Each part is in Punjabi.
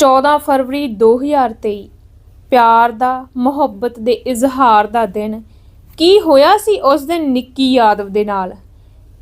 14 ਫਰਵਰੀ 2023 ਪਿਆਰ ਦਾ, ਮੁਹੱਬਤ ਦੇ ਇਜ਼ਹਾਰ ਦਾ ਦਿਨ। ਕੀ ਹੋਇਆ ਸੀ ਉਸ ਦਿਨ ਨਿੱਕੀ ਯਾਦਵ ਦੇ ਨਾਲ?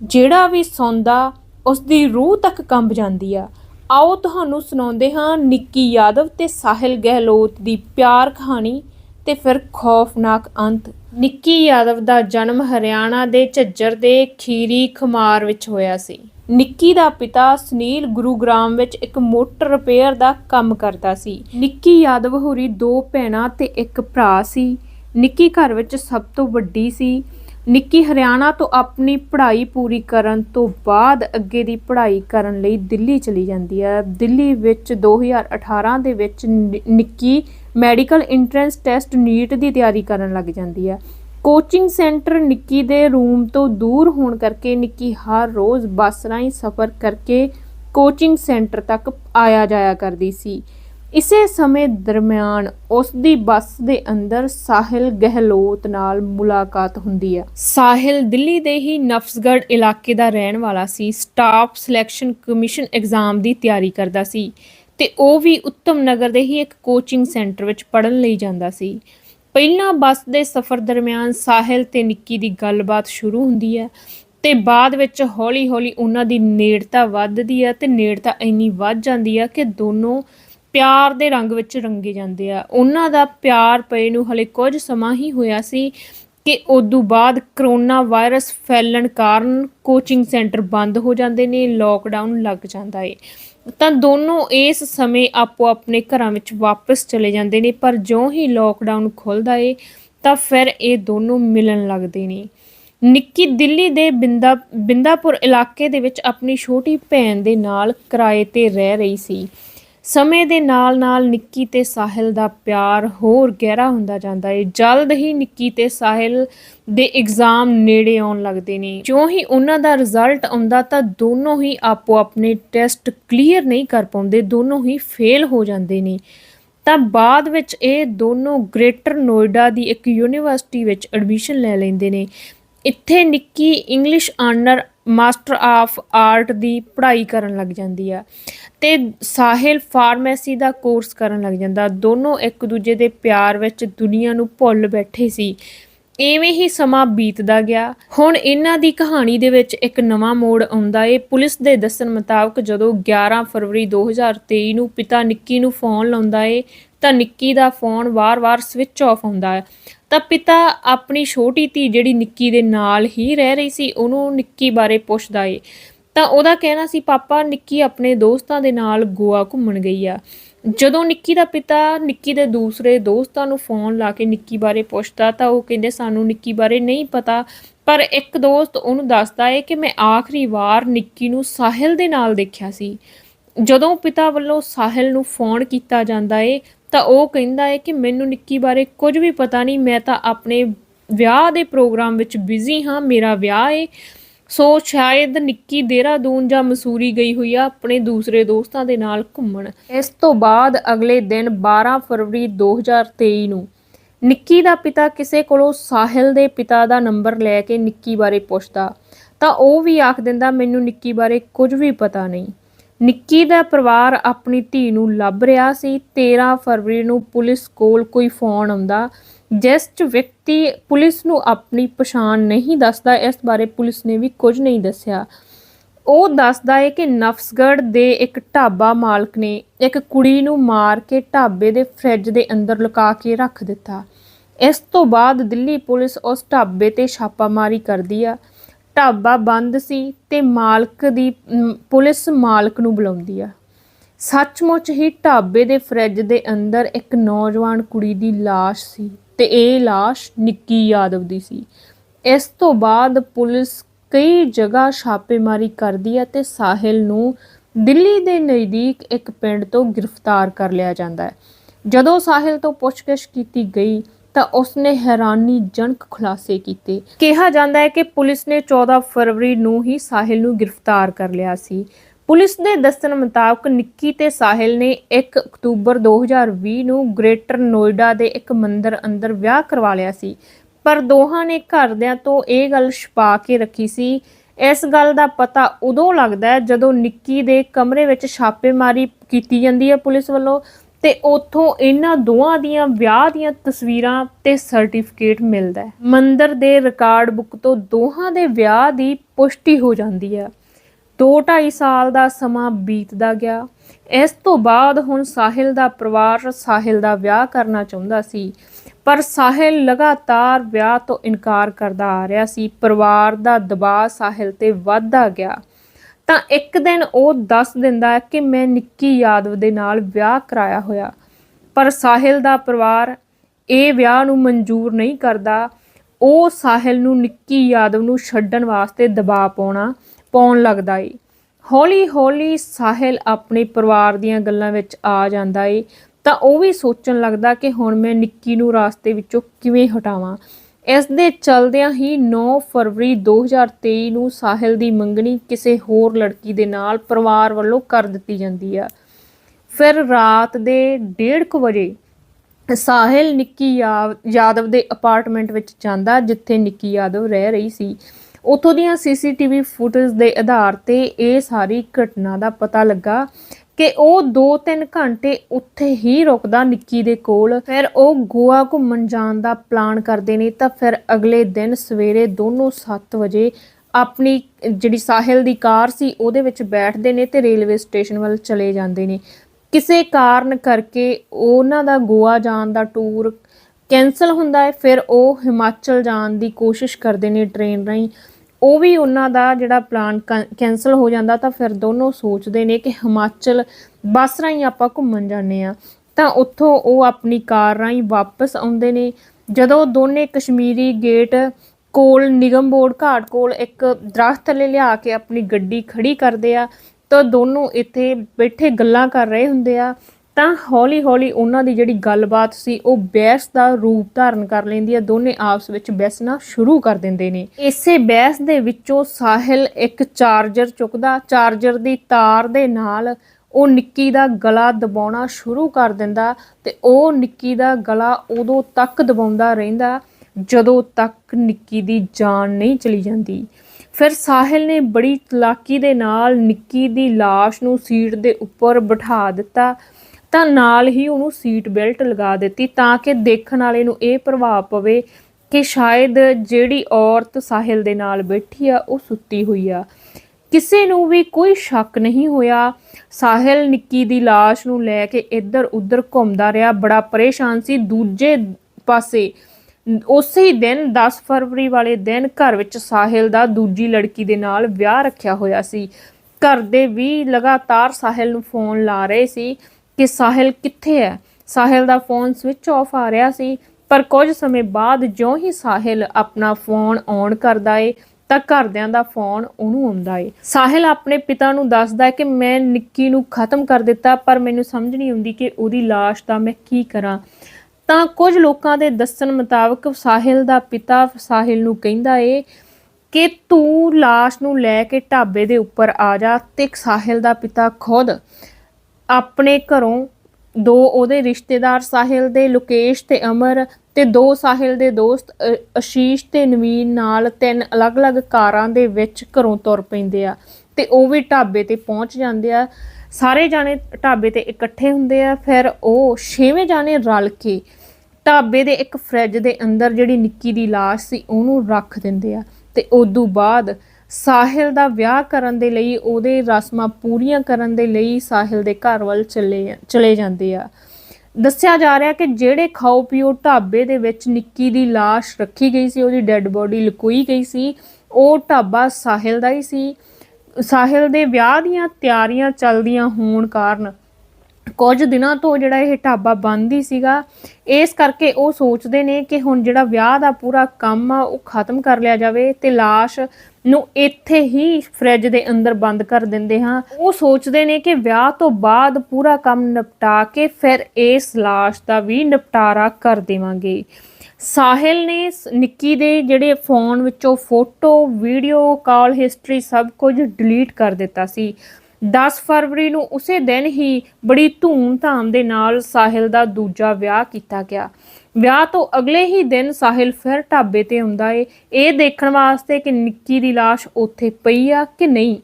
ਜਿਹੜਾ ਵੀ ਸੌਂਦਾ ਉਸ ਦੀ ਰੂਹ ਤੱਕ ਕੰਬ ਜਾਂਦੀ ਆ। ਆਓ ਤੁਹਾਨੂੰ ਸੁਣਾਉਂਦੇ ਹਾਂ ਨਿੱਕੀ ਯਾਦਵ ਤੇ ਸਾਹਿਲ ਗਹਿਲੋਤ ਦੀ ਪਿਆਰ ਕਹਾਣੀ ਤੇ ਫਿਰ ਖੌਫਨਾਕ ਅੰਤ। ਨਿੱਕੀ ਯਾਦਵ ਦਾ ਜਨਮ ਹਰਿਆਣਾ ਦੇ ਝੱਜਰ ਦੇ ਖੀਰੀ ਖਮਾਰ ਵਿੱਚ ਹੋਇਆ ਸੀ। ਨਿੱਕੀ ਦਾ ਪਿਤਾ ਸੁਨੀਲ ਗੁਰੂਗ੍ਰਾਮ ਵਿੱਚ ਇੱਕ ਮੋਟਰ ਰਿਪੇਅਰ ਦਾ ਕੰਮ ਕਰਦਾ ਸੀ। ਨਿੱਕੀ ਯਾਦਵ ਹੋਰੀ ਦੋ ਭੈਣਾਂ ਤੇ ਇੱਕ ਭਰਾ ਸੀ। ਨਿੱਕੀ ਘਰ ਵਿੱਚ ਸਭ ਤੋਂ ਵੱਡੀ ਸੀ। ਨਿੱਕੀ ਹਰਿਆਣਾ ਤੋਂ ਆਪਣੀ ਪੜ੍ਹਾਈ ਪੂਰੀ ਕਰਨ ਤੋਂ ਬਾਅਦ ਅੱਗੇ ਦੀ ਪੜ੍ਹਾਈ ਕਰਨ ਲਈ ਦਿੱਲੀ ਚਲੀ ਜਾਂਦੀ ਹੈ। ਦਿੱਲੀ ਵਿੱਚ 2018 ਦੇ ਵਿੱਚ ਨਿ- Nikki medical entrance test NEET ਦੀ ਤਿਆਰੀ ਕਰਨ ਲੱਗ ਜਾਂਦੀ ਹੈ। ਕੋਚਿੰਗ ਸੈਂਟਰ ਨਿੱਕੀ ਦੇ ਰੂਮ ਤੋਂ ਦੂਰ ਹੋਣ ਕਰਕੇ ਨਿੱਕੀ ਹਰ ਰੋਜ਼ ਬੱਸ ਰਾਹੀਂ ਸਫ਼ਰ ਕਰਕੇ ਕੋਚਿੰਗ ਸੈਂਟਰ ਤੱਕ ਆਇਆ ਜਾਇਆ ਕਰਦੀ ਸੀ। ਇਸੇ ਸਮੇਂ ਦਰਮਿਆਨ ਉਸ ਦੀ ਬੱਸ ਦੇ ਅੰਦਰ ਸਾਹਿਲ ਗਹਿਲੋਤ ਨਾਲ ਮੁਲਾਕਾਤ ਹੁੰਦੀ ਹੈ ਸਾਹਿਲ ਦਿੱਲੀ ਦੇ ਹੀ ਨਫਸਗੜ੍ਹ ਇਲਾਕੇ ਦਾ ਰਹਿਣ ਵਾਲਾ ਸੀ। ਸਟਾਫ ਸਿਲੈਕਸ਼ਨ ਕਮਿਸ਼ਨ ਐਗਜ਼ਾਮ ਦੀ ਤਿਆਰੀ ਕਰਦਾ ਸੀ ਤੇ ਉਹ ਵੀ ਉੱਤਮ ਨਗਰ ਦੇ ਹੀ ਇੱਕ ਕੋਚਿੰਗ ਸੈਂਟਰ ਵਿੱਚ ਪੜ੍ਹਨ ਲਈ ਜਾਂਦਾ ਸੀ। ਪਹਿਲਾਂ ਬੱਸ ਦੇ ਸਫ਼ਰ ਦਰਮਿਆਨ ਸਾਹਿਲ ਤੇ ਨਿੱਕੀ ਦੀ ਗੱਲਬਾਤ ਸ਼ੁਰੂ ਹੁੰਦੀ ਹੈ ਤੇ ਬਾਅਦ ਵਿੱਚ ਹੌਲੀ-ਹੌਲੀ ਉਹਨਾਂ ਦੀ ਨੇੜਤਾ ਵੱਧਦੀ ਹੈ ਤੇ ਨੇੜਤਾ ਇੰਨੀ ਵੱਧ ਜਾਂਦੀ ਹੈ ਕਿ ਦੋਨੋਂ ਪਿਆਰ ਦੇ ਰੰਗ ਵਿੱਚ ਰੰਗੇ ਜਾਂਦੇ ਆ। ਉਹਨਾਂ ਦਾ ਪਿਆਰ ਪਏ ਨੂੰ ਹਲੇ ਕੁਝ ਸਮਾਂ ਹੀ ਹੋਇਆ ਸੀ ਕਿ ਉਦੋਂ ਬਾਅਦ ਕਰੋਨਾ ਵਾਇਰਸ ਫੈਲਣ ਕਾਰਨ ਕੋਚਿੰਗ ਸੈਂਟਰ ਬੰਦ ਹੋ ਜਾਂਦੇ ਨੇ ਲੋਕਡਾਊਨ ਲੱਗ ਜਾਂਦਾ ਏ। ਤਾਂ ਦੋਨੋਂ ਇਸ ਸਮੇਂ ਆਪੋ ਆਪਣੇ ਘਰਾਂ ਵਿੱਚ ਵਾਪਸ ਚਲੇ ਜਾਂਦੇ ਨੇ, ਪਰ ਜਿਉਂ ਹੀ ਲੋਕਡਾਊਨ ਖੁੱਲਦਾ ਏ, ਤਾਂ ਫਿਰ ਇਹ ਦੋਨੋਂ ਮਿਲਣ ਲੱਗਦੇ ਨੇ। ਨਿੱਕੀ ਦਿੱਲੀ ਦੇ ਬਿੰਦਾ, ਬਿੰਦਾਪੁਰ ਇਲਾਕੇ ਦੇ ਵਿੱਚ ਆਪਣੀ ਛੋਟੀ ਭੈਣ ਦੇ ਨਾਲ ਕਿਰਾਏ ਤੇ ਰਹਿ ਰਹੀ ਸੀ। ਸਮੇਂ ਦੇ ਨਾਲ-ਨਾਲ ਨਿੱਕੀ ਤੇ ਸਾਹਿਲ ਦਾ ਪਿਆਰ ਹੋਰ ਗਹਿਰਾ ਹੁੰਦਾ ਜਾਂਦਾ ਏ। ਜਲਦ ਹੀ ਨਿੱਕੀ ਤੇ ਸਾਹਿਲ ਦੇ ਇਗਜ਼ਾਮ ਨੇੜੇ ਆਉਣ ਲੱਗਦੇ ਨੇ। ਜਿਉਂ ਹੀ ਉਹਨਾਂ ਦਾ ਰਿਜ਼ਲਟ ਆਉਂਦਾ ਤਾਂ ਦੋਨੋਂ ਹੀ ਆਪੋ ਆਪਣੇ ਟੈਸਟ ਕਲੀਅਰ ਨਹੀਂ ਕਰ ਪਾਉਂਦੇ, ਦੋਨੋਂ ਹੀ ਫੇਲ ਹੋ ਜਾਂਦੇ ਨੇ। ਤਾਂ ਬਾਅਦ ਵਿੱਚ ਇਹ ਦੋਨੋਂ ਗ੍ਰੇਟਰ ਨੋਇਡਾ ਦੀ ਇੱਕ ਯੂਨੀਵਰਸਿਟੀ ਵਿੱਚ ਐਡਮਿਸ਼ਨ ਲੈ ਲੈਂਦੇ ਨੇ। ਇੱਥੇ Nikki English honour master of art ਦੀ ਪੜ੍ਹਾਈ ਕਰਨ ਲੱਗ ਜਾਂਦੀ ਆ ਤੇ ਸਾਹਿਲ ਫਾਰਮੇਸੀ ਦਾ ਕੋਰਸ ਕਰਨ ਲੱਗ ਜਾਂਦਾ। ਦੋਨੋਂ ਇੱਕ ਦੂਜੇ ਦੇ ਪਿਆਰ ਵਿੱਚ ਦੁਨੀਆ ਨੂੰ ਭੁੱਲ ਬੈਠੇ ਸੀ। ਐਵੇਂ ਹੀ ਸਮਾਂ ਬੀਤਦਾ ਗਿਆ। ਹੁਣ ਇਹਨਾਂ ਦੀ ਕਹਾਣੀ ਦੇ ਵਿੱਚ ਇੱਕ ਨਵਾਂ ਮੋੜ ਆਉਂਦਾ। ਏ ਪੁਲਿਸ ਦੇ ਦੱਸਣ ਮੁਤਾਬਕ ਜਦੋਂ 11 ਫਰਵਰੀ 2023 ਨੂੰ ਪਿਤਾ ਨਿੱਕੀ ਨੂੰ ਫੋਨ ਲਾਉਂਦਾ ਏ ਤਾਂ ਨਿੱਕੀ ਦਾ ਫੋਨ ਵਾਰ-ਵਾਰ ਸਵਿਚ ਆਫ ਹੁੰਦਾ ਹੈ। ਤਾਂ ਪਿਤਾ ਆਪਣੀ ਛੋਟੀ ਧੀ ਜਿਹੜੀ ਨਿੱਕੀ ਦੇ ਨਾਲ ਹੀ ਰਹਿ ਰਹੀ ਸੀ, ਉਹਨੂੰ ਨਿੱਕੀ ਬਾਰੇ ਪੁੱਛਦਾ ਏ। ਤਾਂ ਉਹਦਾ ਕਹਿਣਾ ਸੀ, ਪਾਪਾ, ਨਿੱਕੀ ਆਪਣੇ ਦੋਸਤਾਂ ਦੇ ਨਾਲ ਗੋਆ ਘੁੰਮਣ ਗਈ ਆ। ਜਦੋਂ ਨਿੱਕੀ ਦਾ ਪਿਤਾ ਨਿੱਕੀ ਦੇ ਦੂਸਰੇ ਦੋਸਤਾਂ ਨੂੰ ਫੋਨ ਲਾ ਕੇ ਨਿੱਕੀ ਬਾਰੇ ਪੁੱਛਦਾ, ਤਾਂ ਉਹ ਕਹਿੰਦੇ, ਸਾਨੂੰ ਨਿੱਕੀ ਬਾਰੇ ਨਹੀਂ ਪਤਾ, ਪਰ ਇੱਕ ਦੋਸਤ ਉਹਨੂੰ ਦੱਸਦਾ ਏ ਕਿ ਮੈਂ ਆਖਰੀ ਵਾਰ ਨਿੱਕੀ ਨੂੰ ਸਾਹਿਲ ਦੇ ਨਾਲ ਦੇਖਿਆ ਸੀ। ਜਦੋਂ ਪਿਤਾ ਵੱਲੋਂ ਸਾਹਿਲ ਨੂੰ ਫੋਨ ਕੀਤਾ ਜਾਂਦਾ ਏ ਤਾਂ ਉਹ ਕਹਿੰਦਾ ਹੈ ਕਿ ਮੈਨੂੰ ਨਿੱਕੀ ਬਾਰੇ ਕੁਝ ਵੀ ਪਤਾ ਨਹੀਂ, ਮੈਂ ਤਾਂ ਆਪਣੇ ਵਿਆਹ ਦੇ ਪ੍ਰੋਗਰਾਮ ਵਿੱਚ ਬਿਜ਼ੀ ਹਾਂ, ਮੇਰਾ ਵਿਆਹ ਏ। ਸੋ ਸ਼ਾਇਦ ਨਿੱਕੀ ਦੇਹਰਾਦੂਨ ਜਾਂ ਮਸੂਰੀ ਗਈ ਹੋਈ ਆ ਆਪਣੇ ਦੂਸਰੇ ਦੋਸਤਾਂ ਦੇ ਨਾਲ ਘੁੰਮਣ। ਇਸ ਤੋਂ ਬਾਅਦ ਅਗਲੇ ਦਿਨ 12 ਫਰਵਰੀ 2023 ਨੂੰ ਨਿੱਕੀ ਦਾ ਪਿਤਾ ਕਿਸੇ ਕੋਲੋਂ ਸਾਹਿਲ ਦੇ ਪਿਤਾ ਦਾ ਨੰਬਰ ਲੈ ਕੇ ਨਿੱਕੀ ਬਾਰੇ ਪੁੱਛਦਾ। ਤਾਂ ਉਹ ਵੀ ਆਖ ਦਿੰਦਾ, ਮੈਨੂੰ ਨਿੱਕੀ ਬਾਰੇ ਕੁਝ ਵੀ ਪਤਾ ਨਹੀਂ। ਨਿੱਕੀ ਦਾ ਪਰਿਵਾਰ ਆਪਣੀ ਧੀ ਨੂੰ ਲੱਭ ਰਿਹਾ ਸੀ। 13 ਫਰਵਰੀ ਨੂੰ ਪੁਲਿਸ ਕੋਲ ਕੋਈ ਫੋਨ ਆਉਂਦਾ। ਜਿਸ 'ਚ ਵਿਅਕਤੀ ਪੁਲਿਸ ਨੂੰ ਆਪਣੀ ਪਛਾਣ ਨਹੀਂ ਦੱਸਦਾ, ਇਸ ਬਾਰੇ ਪੁਲਿਸ ਨੇ ਵੀ ਕੁਝ ਨਹੀਂ ਦੱਸਿਆ। ਉਹ ਦੱਸਦਾ ਹੈ ਕਿ ਨਫਸਗੜ੍ਹ ਦੇ ਇੱਕ ਢਾਬਾ ਮਾਲਕ ਨੇ ਇੱਕ ਕੁੜੀ ਨੂੰ ਮਾਰ ਕੇ ਢਾਬੇ ਦੇ ਫ੍ਰਿਜ ਦੇ ਅੰਦਰ ਲੁਕਾ ਕੇ ਰੱਖ ਦਿੱਤਾ। ਇਸ ਤੋਂ ਬਾਅਦ ਦਿੱਲੀ ਪੁਲਿਸ ਉਸ ਢਾਬੇ ਤੇ ਛਾਪਾਮਾਰੀ ਕਰਦੀ ਆ। ਢਾਬਾ ਬੰਦ ਸੀ ਤੇ ਮਾਲਕ ਦੀ ਪੁਲਿਸ ਮਾਲਕ ਨੂੰ ਬੁਲਾਉਂਦੀ ਆ। ਸੱਚਮੁੱਚ ਹੀ ਢਾਬੇ ਦੇ ਫ੍ਰਿਜ ਦੇ ਅੰਦਰ ਇੱਕ ਨੌਜਵਾਨ ਕੁੜੀ ਦੀ ਲਾਸ਼ ਸੀ ਤੇ ਇਹ ਲਾਸ਼ ਨਿੱਕੀ ਯਾਦਵ ਦੀ ਸੀ। ਇਸ ਤੋਂ ਬਾਅਦ ਪੁਲਿਸ ਕਈ ਜਗ੍ਹਾ ਛਾਪੇਮਾਰੀ ਕਰਦੀ ਹੈ ਤੇ ਸਾਹਿਲ ਨੂੰ ਦਿੱਲੀ ਦੇ ਨਜ਼ਦੀਕ ਇੱਕ ਪਿੰਡ ਤੋਂ ਗ੍ਰਿਫਤਾਰ ਕਰ ਲਿਆ ਜਾਂਦਾ ਹੈ। ਜਦੋਂ ਸਾਹਿਲ ਤੋਂ ਪੁੱਛਗਿੱਛ ਕੀਤੀ ਗਈ ਤਾਂ ਉਸਨੇ ਹੈਰਾਨੀਜਨਕ ਖੁਲਾਸੇ ਕੀਤੇ। ਕਿਹਾ ਜਾਂਦਾ ਹੈ ਕਿ ਪੁਲਿਸ ਨੇ 14 ਫਰਵਰੀ ਨੂੰ ਹੀ ਸਾਹਿਲ ਨੂੰ ਗ੍ਰਿਫਤਾਰ ਕਰ ਲਿਆ ਸੀ। ਪੁਲਿਸ ਦੇ ਦੱਸਣ ਮੁਤਾਬਕ ਨਿੱਕੀ ਤੇ ਸਾਹਿਲ ਨੇ 1 ਅਕਤੂਬਰ 2020 ਨੂੰ ਗ੍ਰੇਟਰ ਨੋਇਡਾ ਦੇ ਇੱਕ ਮੰਦਿਰ ਅੰਦਰ ਵਿਆਹ ਕਰਵਾ ਲਿਆ ਸੀ। ਪਰ ਦੋਹਾਂ ਨੇ ਘਰਦਿਆਂ ਤੋਂ ਇਹ ਗੱਲ ਛੁਪਾ ਕੇ ਰੱਖੀ ਸੀ। ਇਸ ਗੱਲ ਦਾ ਪਤਾ ਉਦੋਂ ਲੱਗਦਾ ਹੈ ਜਦੋਂ ਨਿੱਕੀ ਦੇ ਕਮਰੇ ਵਿੱਚ ਛਾਪੇਮਾਰੀ ਕੀਤੀ ਜਾਂਦੀ ਹੈ ਪੁਲਿਸ ਵੱਲੋਂ। ਤੇ ਉੱਥੋਂ ਇਹਨਾਂ ਦੋਹਾਂ ਦੀਆਂ ਵਿਆਹ ਦੀਆਂ ਤਸਵੀਰਾਂ ਤੇ ਸਰਟੀਫਿਕੇਟ ਮਿਲਦਾ ਹੈ। ਮੰਦਰ ਦੇ ਰਿਕਾਰਡ ਬੁੱਕ ਤੋਂ ਦੋਹਾਂ ਦੇ ਵਿਆਹ ਦੀ ਪੁਸ਼ਟੀ ਹੋ ਜਾਂਦੀ ਹੈ। 2.5 ਸਾਲ ਦਾ ਸਮਾਂ ਬੀਤਦਾ ਗਿਆ। ਇਸ ਤੋਂ ਬਾਅਦ ਹੁਣ ਸਾਹਿਲ ਦਾ ਪਰਿਵਾਰ ਸਾਹਿਲ ਦਾ ਵਿਆਹ ਕਰਨਾ ਚਾਹੁੰਦਾ ਸੀ, ਪਰ ਸਾਹਿਲ ਲਗਾਤਾਰ ਵਿਆਹ ਤੋਂ ਇਨਕਾਰ ਕਰਦਾ ਆ ਰਿਹਾ ਸੀ। ਪਰਿਵਾਰ ਦਾ ਦਬਾਅ ਸਾਹਿਲ ਤੇ ਵੱਧਦਾ ਗਿਆ। ਤਾਂ ਇੱਕ ਦਿਨ ਉਹ ਦੱਸ ਦਿੰਦਾ ਕਿ ਮੈਂ ਨਿੱਕੀ ਯਾਦਵ ਦੇ ਨਾਲ ਵਿਆਹ ਕਰਾਇਆ ਹੋਇਆ। ਪਰ ਸਾਹਿਲ ਦਾ ਪਰਿਵਾਰ ਇਹ ਵਿਆਹ ਨੂੰ ਮਨਜ਼ੂਰ ਨਹੀਂ ਕਰਦਾ। ਉਹ ਸਾਹਿਲ ਨੂੰ ਨਿੱਕੀ ਯਾਦਵ ਨੂੰ ਛੱਡਣ ਵਾਸਤੇ ਦਬਾਅ ਪਾਉਣਾ, ਪਾਉਣ ਲੱਗਦਾ ਏ। ਹੌਲੀ ਹੌਲੀ ਸਾਹਿਲ ਆਪਣੇ ਪਰਿਵਾਰ ਦੀਆਂ ਗੱਲਾਂ ਵਿੱਚ ਆ ਜਾਂਦਾ ਏ। ਤਾਂ ਉਹ ਵੀ ਸੋਚਣ ਲੱਗਦਾ ਕਿ ਹੁਣ ਮੈਂ ਨਿੱਕੀ ਨੂੰ ਰਾਸਤੇ ਵਿੱਚੋਂ ਕਿਵੇਂ ਹਟਾਵਾਂ। ਇਸ ਦੇ ਚਲਦਿਆਂ ਹੀ 9 ਫਰਵਰੀ 2023 ਨੂੰ ਸਾਹਿਲ ਦੀ ਮੰਗਣੀ ਕਿਸੇ ਹੋਰ ਲੜਕੀ ਦੇ ਨਾਲ ਪਰਿਵਾਰ ਵੱਲੋਂ ਕਰ ਦਿੱਤੀ ਜਾਂਦੀ ਆ। ਫਿਰ ਰਾਤ ਦੇ 1:30 ਵਜੇ ਸਾਹਿਲ ਨਿੱਕੀ ਯਾ- ਯਾਦਵ ਦੇ ਅਪਾਰਟਮੈਂਟ ਵਿੱਚ ਜਾਂਦਾ, ਜਿੱਥੇ ਨਿੱਕੀ ਯਾਦਵ ਰਹਿ ਰਹੀ ਸੀ। ਉੱਥੋਂ ਦੀਆਂ ਸੀਸੀਟੀਵੀ ਫੁਟੇਜ ਦੇ ਆਧਾਰ ਤੇ ਇਹ ਸਾਰੀ ਘਟਨਾ ਦਾ ਪਤਾ ਲੱਗਾ ਕਿ ਉਹ 2-3 ਘੰਟੇ ਉੱਥੇ ਹੀ ਰੁਕਦਾ ਨਿੱਕੀ ਦੇ ਕੋਲ। ਫਿਰ ਉਹ ਗੋਆ ਘੁੰਮਣ ਜਾਣ ਦਾ ਪਲਾਨ ਕਰਦੇ ਨੇ ਤਾਂ ਫਿਰ ਅਗਲੇ ਦਿਨ ਸਵੇਰੇ ਦੋਨੋਂ 7 ਵਜੇ ਆਪਣੀ ਜਿਹੜੀ ਸਾਹਿਲ ਦੀ ਕਾਰ ਸੀ, ਉਹਦੇ ਵਿੱਚ ਬੈਠਦੇ ਨੇ ਤੇ ਰੇਲਵੇ ਸਟੇਸ਼ਨ ਵੱਲ ਚਲੇ ਜਾਂਦੇ ਨੇ। ਕਿਸੇ ਕਾਰਨ ਕਰਕੇ ਉਹਨਾਂ ਦਾ ਗੋਆ ਜਾਣ ਦਾ ਟੂਰ ਕੈਨਸਲ ਹੁੰਦਾ ਹੈ। ਫਿਰ ਉਹ ਹਿਮਾਚਲ ਜਾਣ ਦੀ ਕੋਸ਼ਿਸ਼ ਕਰਦੇ ਨੇ ਟ੍ਰੇਨ ਰਾਹੀਂ। ਉਹ ਵੀ ਉਹਨਾਂ ਦਾ ਜਿਹੜਾ ਪਲਾਨ ਕੈਨਸਲ ਹੋ ਜਾਂਦਾ ਤਾਂ ਫਿਰ ਦੋਨੋਂ ਸੋਚਦੇ ਨੇ ਕਿ ਹਿਮਾਚਲ ਬੱਸ ਰਾਹੀਂ ਆਪਾਂ ਘੁੰਮਣ ਜਾਂਦੇ ਆ ਤਾਂ ਉੱਥੋਂ ਉਹ ਆਪਣੀ ਕਾਰ ਰਾਹੀਂ ਵਾਪਸ ਆਉਂਦੇ ਨੇ। ਜਦੋਂ ਦੋਨੇ ਕਸ਼ਮੀਰੀ ਗੇਟ ਕੋਲ, ਨਿਗਮ ਬੋਰਡ ਘਾਟ ਕੋਲ ਇੱਕ ਦਰਖਤ ਥੱਲੇ ਲਿਆ ਕੇ ਆਪਣੀ ਗੱਡੀ ਖੜੀ ਕਰਦੇ ਆ, ਤਾਂ ਦੋਨੋਂ ਇੱਥੇ ਬੈਠੇ ਗੱਲਾਂ ਕਰ ਰਹੇ ਹੁੰਦੇ ਆ। ਤਾਂ ਹੌਲੀ ਹੌਲੀ ਉਹਨਾਂ ਦੀ ਜਿਹੜੀ ਗੱਲਬਾਤ ਸੀ, ਉਹ ਬਹਿਸ ਦਾ ਰੂਪ ਧਾਰਨ ਕਰ ਲੈਂਦੀ ਹੈ। ਦੋਨੇ ਆਪਸ ਵਿੱਚ ਬਹਿਸਣਾ ਸ਼ੁਰੂ ਕਰ ਦਿੰਦੇ ਨੇ। ਇਸੇ ਬਹਿਸ ਦੇ ਵਿੱਚੋਂ ਸਾਹਿਲ ਇੱਕ ਚਾਰਜਰ ਚੁੱਕਦਾ। ਚਾਰਜਰ ਦੀ ਤਾਰ ਦੇ ਨਾਲ ਉਹ ਨਿੱਕੀ ਦਾ ਗਲਾ ਦਬਾਉਣਾ ਸ਼ੁਰੂ ਕਰ ਦਿੰਦਾ ਤੇ ਉਹ ਨਿੱਕੀ ਦਾ ਗਲਾ ਉਦੋਂ ਤੱਕ ਦਬਾਉਂਦਾ ਰਹਿੰਦਾ ਜਦੋਂ ਤੱਕ ਨਿੱਕੀ ਦੀ ਜਾਨ ਨਹੀਂ ਚਲੀ ਜਾਂਦੀ। ਫਿਰ ਸਾਹਿਲ ਨੇ ਬੜੀ ਤਲਾਕੀ ਦੇ ਨਾਲ ਨਿੱਕੀ ਦੀ ਲਾਸ਼ ਨੂੰ ਸੀਟ ਦੇ ਉੱਪਰ ਬਿਠਾ ਦਿੱਤਾ। ਤਾਂ ਨਾਲ ਹੀ ਉਹਨੂੰ ਸੀਟ ਬੈਲਟ ਲਗਾ ਦਿੱਤੀ ਤਾਂ ਕਿ ਦੇਖਣ ਵਾਲੇ ਨੂੰ ਇਹ ਪ੍ਰਭਾਵ ਪਵੇ ਕਿ ਸ਼ਾਇਦ ਜਿਹੜੀ ਔਰਤ ਸਾਹਿਲ ਦੇ ਨਾਲ ਬੈਠੀ ਆ, ਉਹ ਸੁੱਤੀ ਹੋਈ ਆ। ਕਿਸੇ ਨੂੰ ਵੀ ਕੋਈ ਸ਼ੱਕ ਨਹੀਂ ਹੋਇਆ। ਸਾਹਿਲ ਨਿੱਕੀ ਦੀ ਲਾਸ਼ ਨੂੰ ਲੈ ਕੇ ਇੱਧਰ ਉੱਧਰ ਘੁੰਮਦਾ ਰਿਹਾ। ਬੜਾ ਪਰੇਸ਼ਾਨ ਸੀ। ਦੂਜੇ ਪਾਸੇ, ਉਸੇ ਹੀ ਦਿਨ 10 ਫਰਵਰੀ ਵਾਲੇ ਦਿਨ, ਘਰ ਵਿੱਚ ਸਾਹਿਲ ਦਾ ਦੂਜੀ ਲੜਕੀ ਦੇ ਨਾਲ ਵਿਆਹ ਰੱਖਿਆ ਹੋਇਆ ਸੀ। ਘਰ ਦੇ ਵੀ ਲਗਾਤਾਰ ਸਾਹਿਲ ਨੂੰ ਫੋਨ ਲਾ ਰਹੇ ਸੀ। ਕਿ ਸਾਹਿਲ ਕਿੱਥੇ ਹੈ? ਸਾਹਿਲ ਦਾ ਫੋਨ ਸਵਿਚ ਆਫ ਆ ਰਿਹਾ ਸੀ, ਪਰ ਕੁਝ ਸਮੇਂ ਬਾਅਦ ਜਿਉਂ ਹੀ ਸਾਹਿਲ ਆਪਣਾ ਫੋਨ ਔਨ ਕਰਦਾ ਏ, ਤਾਂ ਘਰਦਿਆਂ ਦਾ ਫੋਨ ਉਹਨੂੰ ਆਉਂਦਾ ਏ। ਸਾਹਿਲ ਆਪਣੇ ਪਿਤਾ ਨੂੰ ਦੱਸਦਾ ਹੈ ਕਿ ਮੈਂ ਨਿੱਕੀ ਨੂੰ ਖਤਮ ਕਰ ਦਿੱਤਾ, ਪਰ ਮੈਨੂੰ ਸਮਝ ਨਹੀਂ ਆਉਂਦੀ ਕਿ ਉਹਦੀ ਲਾਸ਼ ਦਾ ਮੈਂ ਕੀ ਕਰਾਂ। ਤਾਂ ਕੁਝ ਲੋਕਾਂ ਦੇ ਦੱਸਣ ਮੁਤਾਬਕ ਸਾਹਿਲ ਦਾ ਪਿਤਾ ਸਾਹਿਲ ਨੂੰ ਕਹਿੰਦਾ ਏ ਕਿ ਤੂੰ ਲਾਸ਼ ਨੂੰ ਲੈ ਕੇ ਢਾਬੇ ਦੇ ਉੱਪਰ ਆ ਜਾ ਤੇ ਸਾਹਿਲ ਦਾ ਪਿਤਾ ਖੁਦ ਆਪਣੇ ਘਰੋਂ ਦੋ ਉਹਦੇ ਰਿਸ਼ਤੇਦਾਰ ਸਾਹਿਲ ਦੇ, ਲੋਕੇਸ਼ ਤੇ ਅਮਰ ਤੇ ਦੋ ਸਾਹਿਲ ਦੇ ਦੋਸਤ, ਅ- ਅਸ਼ੀਸ਼ ਤੇ ਨਵੀਨ ਨਾਲ ਤਿੰਨ ਅਲੱਗ-ਅਲੱਗ ਕਾਰਾਂ ਦੇ ਵਿੱਚ ਘਰੋਂ ਤੁਰ ਪੈਂਦੇ ਆ ਤੇ ਉਹ ਵੀ ਢਾਬੇ ਤੇ ਪਹੁੰਚ ਜਾਂਦੇ ਆ। ਸਾਰੇ ਜਾਣੇ ਢਾਬੇ ਤੇ ਇਕੱਠੇ ਹੁੰਦੇ ਆ, ਫਿਰ ਉਹ ਛੇਵੇਂ ਜਾਣੇ ਰਲ ਕੇ ਢਾਬੇ ਦੇ ਇੱਕ ਫਰਿੱਜ ਦੇ ਅੰਦਰ ਜਿਹੜੀ ਨਿੱਕੀ ਦੀ ਲਾਸ਼ ਸੀ ਉਹਨੂੰ ਰੱਖ ਦਿੰਦੇ ਆ ਤੇ ਉਦੋਂ ਬਾਅਦ ਸਾਹਿਲ ਦਾ ਵਿਆਹ ਕਰਨ ਦੇ ਲਈ, ਉਹਦੇ ਰਸਮਾਂ ਪੂਰੀਆਂ ਕਰਨ ਦੇ ਲਈ ਸਾਹਿਲ ਦੇ ਘਰ ਵੱਲ ਚਲੇ ਚਲੇ ਜਾਂਦੇ ਆ। ਦੱਸਿਆ ਜਾ ਰਿਹਾ ਕਿ ਜਿਹੜੇ ਖਾਓ ਪੀਓ ਢਾਬੇ ਦੇ ਵਿੱਚ ਨਿੱਕੀ ਦੀ ਲਾਸ਼ ਰੱਖੀ ਗਈ ਸੀ, ਉਹਦੀ ਡੈੱਡ ਬੋਡੀ ਲੁਕੋਈ ਗਈ ਸੀ, ਉਹ ਢਾਬਾ ਸਾਹਿਲ ਦਾ ਹੀ ਸੀ। ਸਾਹਿਲ ਦੇ ਵਿਆਹ ਦੀਆਂ ਤਿਆਰੀਆਂ ਚੱਲਦੀਆਂ ਹੋਣ ਕਾਰਨ ਕੁਝ ਦਿਨਾਂ ਤੋਂ ਜਿਹੜਾ ਇਹ ਢਾਬਾ ਬੰਦ ਹੀ ਸੀਗਾ। ਇਸ ਕਰਕੇ ਉਹ ਸੋਚਦੇ ਨੇ ਕਿ ਹੁਣ ਜਿਹੜਾ ਵਿਆਹ ਦਾ ਪੂਰਾ ਕੰਮ ਆ, ਉਹ ਖਤਮ ਕਰ ਲਿਆ ਜਾਵੇ ਤੇ ਲਾਸ਼ ਨੂੰ ਇੱਥੇ ਹੀ ਫ੍ਰਿਜ ਦੇ ਅੰਦਰ ਬੰਦ ਕਰ ਦਿੰਦੇ ਹਾਂ। ਉਹ ਸੋਚਦੇ ਨੇ ਕਿ ਵਿਆਹ ਤੋਂ ਬਾਅਦ ਪੂਰਾ ਕੰਮ ਨਿਪਟਾ ਕੇ ਫਿਰ ਇਸ ਲਾਸ਼ ਦਾ ਵੀ ਨਿਪਟਾਰਾ ਕਰ ਦੇਵਾਂਗੇ। ਸਾਹਿਲ ਨੇ ਸ- ਨਿੱਕੀ ਦੇ ਜਿਹੜੇ ਫੋਨ ਵਿੱਚੋਂ ਫੋਟੋ, ਵੀਡੀਓ, ਕਾਲ ਹਿਸਟਰੀ ਸਭ ਕੁਝ ਡਿਲੀਟ ਕਰ ਦਿੱਤਾ ਸੀ। 10 ਫਰਵਰੀ ਨੂੰ ਉਸੇ ਦਿਨ ਹੀ ਬੜੀ ਧੂਮ-ਧਾਮ ਦੇ ਨਾਲ ਸਾਹਿਲ ਦਾ ਦੂਜਾ ਵਿਆਹ ਕੀਤਾ ਗਿਆ। ਵਿਆਹ ਤੋਂ ਅਗਲੇ ਹੀ ਦਿਨ ਸਾਹਿਲ ਫਿਰ ਢਾਬੇ ਤੇ ਆਉਂਦਾ ਏ। ਇਹ ਦੇਖਣ ਵਾਸਤੇ ਕਿ ਨਿੱਕੀ ਦੀ ਲਾਸ਼ ਉੱਥੇ ਪਈ ਆ ਕਿ ਨਹੀਂ?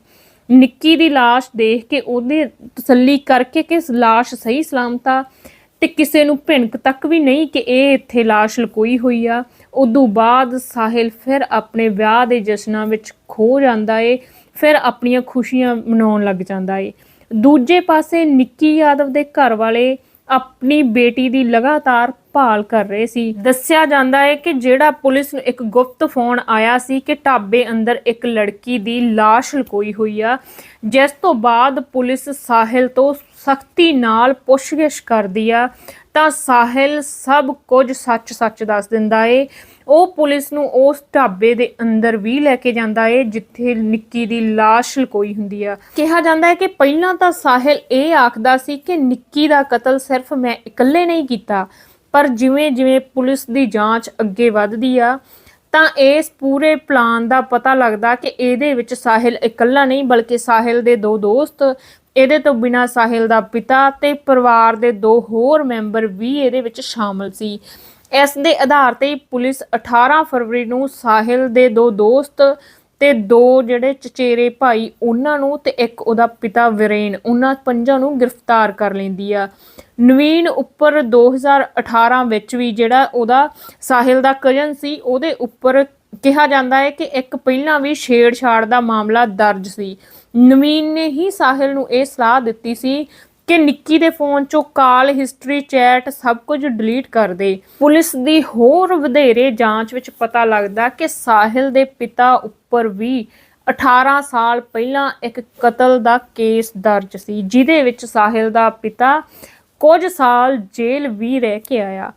ਨਿੱਕੀ ਦੀ ਲਾਸ਼ ਦੇਖ ਕੇ ਉਹਦੇ ਤਸੱਲੀ ਕਰਕੇ ਕਿ ਇਸ ਲਾਸ਼ ਸਹੀ ਸਲਾਮਤ ਆ ਤੇ ਕਿਸੇ ਨੂੰ ਭਿਣਕ ਤੱਕ ਵੀ ਨਹੀਂ ਕਿ ਇਹ ਇੱਥੇ ਲਾਸ਼ ਲਕੋਈ ਹੋਈ ਆ। ਉਦੋਂ ਬਾਅਦ ਸਾਹਿਲ ਫਿਰ ਆਪਣੇ ਵਿਆਹ ਦੇ ਜਸ਼ਨਾਂ ਵਿੱਚ ਖੋ ਜਾਂਦਾ ਏ। ਫਿਰ ਆਪਣੀਆਂ ਖੁਸ਼ੀਆਂ ਮਨਾਉਣ ਲੱਗ ਜਾਂਦਾ ਏ। ਦੂਜੇ ਪਾਸੇ ਨਿੱਕੀ ਯਾਦਵ ਦੇ ਘਰ ਵਾਲੇ ਆਪਣੀ ਬੇਟੀ ਦੀ ਲਗਾਤਾਰ ਭਾਲ ਕਰ ਰਹੇ ਸੀ। ਦੱਸਿਆ ਜਾਂਦਾ ਹੈ ਕਿ ਜਿਹੜਾ ਪੁਲਿਸ ਨੂੰ ਇੱਕ ਗੁਪਤ ਫੋਨ ਆਇਆ ਸੀ ਕਿ ਢਾਬੇ ਅੰਦਰ ਇੱਕ ਲੜਕੀ ਦੀ ਲਾਸ਼ ਲਕੋਈ ਹੋਈ ਆ, ਜਿਸ ਤੋਂ ਬਾਅਦ ਪੁਲਿਸ ਸਾਹਿਲ ਤੋਂ ਸਖਤੀ ਨਾਲ ਪੁੱਛਗਿੱਛ ਕਰਦੀ ਆ ਤਾਂ ਸਾਹਿਲ ਸਭ ਕੁਝ ਸੱਚ-ਸੱਚ ਦੱਸ ਦਿੰਦਾ ਏ। ਉਹ ਪੁਲਿਸ ਨੂੰ ਉਸ ਢਾਬੇ ਦੇ ਅੰਦਰ ਵੀ ਲੈ ਕੇ ਜਾਂਦਾ ਏ, ਜਿੱਥੇ ਨਿੱਕੀ ਦੀ ਲਾਸ਼ ਲਕੋਈ ਹੁੰਦੀ ਆ। ਕਿਹਾ ਜਾਂਦਾ ਹੈ ਕਿ ਪਹਿਲਾਂ ਤਾਂ ਸਾਹਿਲ ਇਹ ਆਖਦਾ ਸੀ ਕਿ ਨਿੱਕੀ ਦਾ ਕਤਲ ਸਿਰਫ ਮੈਂ ਇਕੱਲੇ ਨਹੀਂ ਕੀਤਾ, ਪਰ ਜਿਵੇਂ ਜਿਵੇਂ ਪੁਲਿਸ ਦੀ ਜਾਂਚ ਅੱਗੇ ਵੱਧਦੀ ਆ, ਤਾਂ ਇਸ ਪੂਰੇ ਪਲਾਨ ਦਾ ਪਤਾ ਲੱਗਦਾ ਕਿ ਇਹਦੇ ਵਿੱਚ ਸਾਹਿਲ ਇਕੱਲਾ ਨਹੀਂ, ਬਲਕਿ ਸਾਹਿਲ ਦੇ ਦੋ ਦੋਸਤ ਇਹਦੇ ਤੋਂ ਬਿਨਾ ਸਾਹਿਲ ਦਾ ਪਿਤਾ ਤੇ ਪਰਿਵਾਰ ਦੇ ਦੋ ਹੋਰ ਮੈਂਬਰ ਵੀ ਇਹਦੇ ਵਿੱਚ ਸ਼ਾਮਲ ਸੀ। ਇਸ ਦੇ ਆਧਾਰ ਤੇ ਪੁਲਿਸ 18 ਫਰਵਰੀ ਨੂੰ ਸਾਹਿਲ ਦੇ ਦੋ ਦੋਸਤ ਤੇ ਦੋ ਜਿਹੜੇ ਚਚੇਰੇ ਭਾਈ, ਉਹਨਾਂ ਨੂੰ ਤੇ ਇੱਕ ਉਹਦਾ ਪਿਤਾ ਵਿਰੇਨ, ਉਹਨਾਂ ਪੰਜਾਂ ਨੂੰ ਗ੍ਰਿਫਤਾਰ ਕਰ ਲੈਂਦੀ ਆ। ਨਵੀਨ ਉੱਪਰ 2018 ਵਿੱਚ ਵੀ ਜਿਹੜਾ ਉਹਦਾ ਸਾਹਿਲ ਦਾ ਕਜ਼ਨ ਸੀ, ਉਹਦੇ ਉੱਪਰ ਕਿਹਾ ਜਾਂਦਾ ਹੈ ਕਿ ਇੱਕ ਪਹਿਲਾਂ ਵੀ ਛੇੜਛਾੜ ਦਾ ਮਾਮਲਾ ਦਰਜ ਸੀ। ਨਵੀਨ ਨੇ ਹੀ ਸਾਹਿਲ ਨੂੰ ਇਹ ਸਲਾਹ ਦਿੱਤੀ ਸੀ ਕਿ ਨਿੱਕੀ ਦੇ ਫੋਨ ਚੋਂ ਕਾਲ ਹਿਸਟਰੀ ਚੈਟ ਸਭ ਕੁਝ ਡਿਲੀਟ ਕਰ ਦੇ। ਪੁਲਿਸ ਦੀ ਹੋਰ ਵਧੇਰੇ ਜਾਂਚ ਵਿੱਚ ਪਤਾ ਲੱਗਦਾ ਕਿ ਸਾਹਿਲ ਦੇ ਪਿਤਾ ਉੱਪਰ ਵੀ 18 ਸਾਲ ਪਹਿਲਾਂ ਇੱਕ ਕਤਲ ਦਾ ਕੇਸ ਦਰਜ ਸੀ, ਜਿਹਦੇ ਵਿੱਚ ਸਾਹਿਲ ਦਾ ਪਿਤਾ ਕੁਝ ਸਾਲ ਜੇਲ੍ਹ ਵੀ ਰਹਿ ਕੇ ਆਇਆ।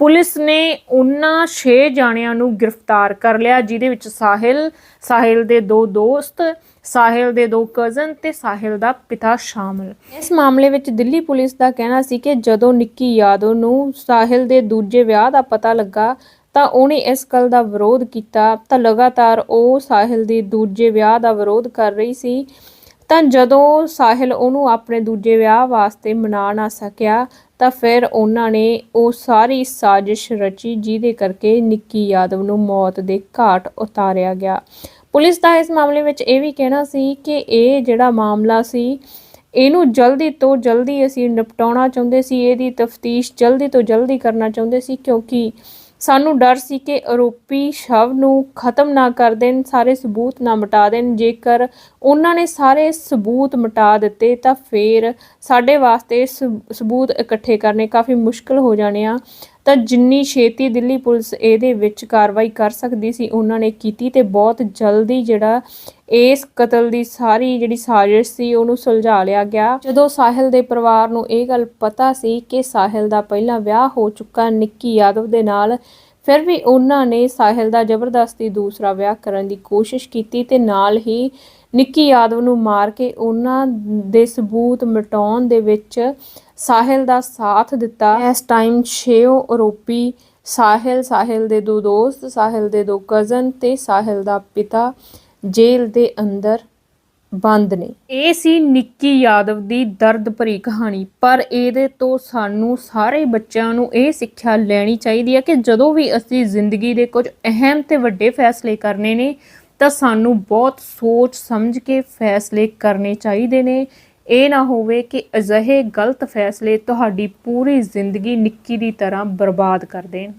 ਪੁਲਿਸ ਨੇ ਉਹਨਾਂ 6 ਜਾਣਿਆਂ ਨੂੰ ਗ੍ਰਿਫਤਾਰ ਕਰ ਲਿਆ, ਜਿਹਦੇ ਵਿੱਚ ਸਾਹਿਲ ਸਾਹਿਲ ਦੇ ਦੋ ਦੋਸਤ, ਸਾਹਿਲ ਦੇ ਦੋ ਕਜ਼ਨ ਤੇ ਸਾਹਿਲ ਦਾ ਪਿਤਾ ਸ਼ਾਮਲ। ਇਸ ਮਾਮਲੇ ਵਿੱਚ ਦਿੱਲੀ ਪੁਲਿਸ ਦਾ ਕਹਿਣਾ ਸੀ ਕਿ ਜਦੋਂ ਨਿੱਕੀ ਯਾਦਵ ਨੂੰ ਸਾਹਿਲ ਦੇ ਦੂਜੇ ਵਿਆਹ ਦਾ ਪਤਾ ਲੱਗਾ, ਤਾਂ ਉਹਨੇ ਇਸ ਗੱਲ ਦਾ ਵਿਰੋਧ ਕੀਤਾ, ਤਾਂ ਲਗਾਤਾਰ ਉਹ ਸਾਹਿਲ ਦੇ ਦੂਜੇ ਵਿਆਹ ਦਾ ਵਿਰੋਧ ਕਰ ਰਹੀ ਸੀ। ਤਾਂ ਜਦੋਂ ਸਾਹਿਲ ਉਹਨੂੰ ਆਪਣੇ ਦੂਜੇ ਵਿਆਹ ਵਾਸਤੇ ਮਨਾ ਨਾ ਸਕਿਆ ਤਾਂ ਫਿਰ ਉਹਨਾਂ ਨੇ ਉਹ ਸਾਰੀ ਸਾਜ਼ਿਸ਼ ਰਚੀ, ਜਿਹਦੇ ਕਰਕੇ ਨਿੱਕੀ ਯਾਦਵ ਨੂੰ ਮੌਤ ਦੇ ਘਾਟ ਉਤਾਰਿਆ ਗਿਆ। ਪੁਲਿਸ ਦਾ ਇਸ ਮਾਮਲੇ ਵਿੱਚ ਇਹ ਵੀ ਕਹਿਣਾ ਸੀ ਕਿ ਇਹ ਜਿਹੜਾ ਮਾਮਲਾ ਸੀ, ਇਹਨੂੰ ਜਲਦੀ ਤੋਂ ਜਲਦੀ ਅਸੀਂ ਨਿਪਟਾਉਣਾ ਚਾਹੁੰਦੇ ਸੀ, ਇਹਦੀ ਤਫਤੀਸ਼ ਜਲਦੀ ਤੋਂ ਜਲਦੀ ਕਰਨਾ ਚਾਹੁੰਦੇ ਸੀ, ਕਿਉਂਕਿ ਸਾਨੂੰ ਡਰ ਸੀ ਕਿ ਆਰੋਪੀ ਸ਼ਵ ਨੂੰ ਖਤਮ ਨਾ ਕਰ ਦੇਣ, ਸਾਰੇ ਸਬੂਤ ਨਾ ਮਿਟਾ ਦੇਣ। ਜੇਕਰ ਉਹਨਾਂ ਨੇ ਸਾਰੇ ਸਬੂਤ ਮਿਟਾ ਦਿੱਤੇ ਤਾਂ ਫਿਰ ਸਾਡੇ ਵਾਸਤੇ ਸਬ- ਸਬੂਤ ਇਕੱਠੇ ਕਰਨੇ ਕਾਫੀ ਮੁਸ਼ਕਲ ਹੋ ਜਾਣੇ ਆ। ਤਾਂ ਜਿੰਨੀ ਛੇਤੀ ਦਿੱਲੀ ਪੁਲਿਸ ਇਹਦੇ ਵਿੱਚ ਕਾਰਵਾਈ ਕਰ ਸਕਦੀ ਸੀ, ਉਹਨਾਂ ਨੇ ਕੀਤੀ ਤੇ ਬਹੁਤ ਜਲਦੀ ਜਿਹੜਾ ਇਸ ਕਤਲ ਦੀ ਸਾਰੀ ਜਿਹੜੀ ਸਾਜ਼ਿਸ਼ ਸੀ, ਉਹਨੂੰ ਸੁਲਝਾ ਲਿਆ ਗਿਆ। ਜਦੋਂ ਸਾਹਿਲ ਦੇ ਪਰਿਵਾਰ ਨੂੰ ਇਹ ਗੱਲ ਪਤਾ ਸੀ ਕਿ ਸਾਹਿਲ ਦਾ ਪਹਿਲਾਂ ਵਿਆਹ ਹੋ ਚੁੱਕਾ ਨਿੱਕੀ ਯਾਦਵ ਦੇ ਨਾਲ, ਫਿਰ ਵੀ ਉਹਨਾਂ ਨੇ ਸਾਹਿਲ ਦਾ ਜ਼ਬਰਦਸਤੀ ਦੂਸਰਾ ਵਿਆਹ ਕਰਨ ਦੀ ਕੋਸ਼ਿਸ਼ ਕੀਤੀ ਤੇ ਨਾਲ ਹੀ ਨਿੱਕੀ ਯਾਦਵ ਨੂੰ ਮਾਰ ਕੇ ਉਹਨਾਂ ਦੇ ਸਬੂਤ ਮਿਟਾਉਣ ਦੇ ਵਿੱਚ ਸਾਹਿਲ ਦਾ ਸਾਥ ਦਿੱਤਾ। ਇਸ ਟਾਈਮ ਛੇਓ ਆਰੋਪੀ ਸਾਹਿਲ ਸਾਹਿਲ ਦੇ ਦੋ ਦੋਸਤ, ਸਾਹਿਲ ਦੇ ਦੋ ਕਜ਼ਨ ਤੇ ਸਾਹਿਲ ਦਾ ਪਿਤਾ ਜੇਲ੍ਹ ਦੇ ਅੰਦਰ ਬੰਦ ਨੇ। ਇਹ ਸੀ ਨਿੱਕੀ ਯਾਦਵ ਦੀ ਦਰਦ ਭਰੀ ਕਹਾਣੀ, ਪਰ ਇਹਦੇ ਤੋਂ ਸਾਨੂੰ ਸਾਰੇ ਬੱਚਿਆਂ ਨੂੰ ਇਹ ਸਿੱਖਿਆ ਲੈਣੀ ਚਾਹੀਦੀ ਹੈ ਕਿ ਜਦੋਂ ਵੀ ਅਸੀਂ ਜ਼ਿੰਦਗੀ ਦੇ ਕੁਝ ਅਹਿਮ ਤੇ ਵੱਡੇ ਫੈਸਲੇ ਕਰਨੇ ਨੇ, ਤਾਂ ਸਾਨੂੰ ਬਹੁਤ ਸੋਚ ਸਮਝ ਕੇ ਫੈਸਲੇ ਕਰਨੇ ਚਾਹੀਦੇ ਨੇ। ਇਹ ਨਾ ਹੋਵੇ ਕਿ ਅਜਿਹੇ ਗਲਤ ਫੈਸਲੇ ਤੁਹਾਡੀ ਪੂਰੀ ਜ਼ਿੰਦਗੀ ਨਿੱਕੀ ਦੀ ਤਰ੍ਹਾਂ ਬਰਬਾਦ ਕਰ ਦੇਣ।